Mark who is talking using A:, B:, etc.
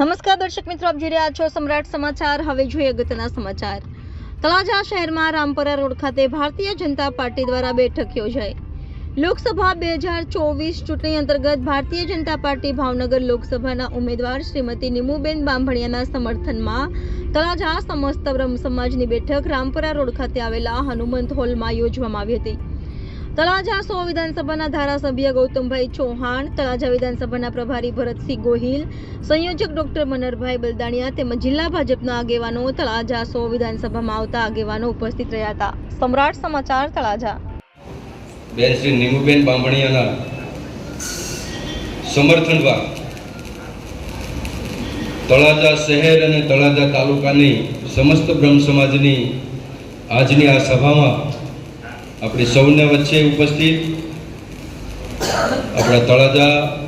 A: નમસ્કાર દર્શક મિત્રો, આપ જોઈ રહ્યા છો સમ્રાટ સમાચાર. હવે જોઈએ અગત્યના સમાચાર. તળાજા શહેરમાં રામપરા રોડ ખાતે ભારતીય જનતા પાર્ટી દ્વારા બેઠક યોજાઈ. લોકસભા બે હજાર ચોવીસ ચૂંટણી અંતર્ગત ભારતીય જનતા પાર્ટી ભાવનગર લોકસભાના ઉમેદવાર શ્રીમતી નિમુબેન બાંભણિયાના સમર્થનમાં તળાજા સમસ્ત બ્રહ્મ સમાજની બેઠક રામપરા રોડ ખાતે આવેલા હનુમંત હોલમાં યોજવામાં આવી હતી. તળાજા સો વિધાનસભાના ધારાસભ્ય ગૌતમભાઈ ચૌહાણ, તળાજા વિધાનસભાના પ્રભારી ભરતસિંહ ગોહિલ, સંયોજક ડોક્ટર મનરભાઈ બલદાણિયા તેમજ જિલ્લા ભાજપના આગેવાનો તળાજા સો વિધાનસભામાં આવતા આગેવાનો ઉપસ્થિત રહ્યા હતા. સમ્રાટ સમાચાર તળાજા.
B: બેન શ્રી નીમુબેન બાંભણિયાના સમર્થનમાં તળાજા શહેર અને તળાજા તાલુકાની સમસ્ત બ્રહ્મ સમાજની આજની આ સભામાં આપણી સૌને વચ્ચે ઉપસ્થિત આપણા તળાજા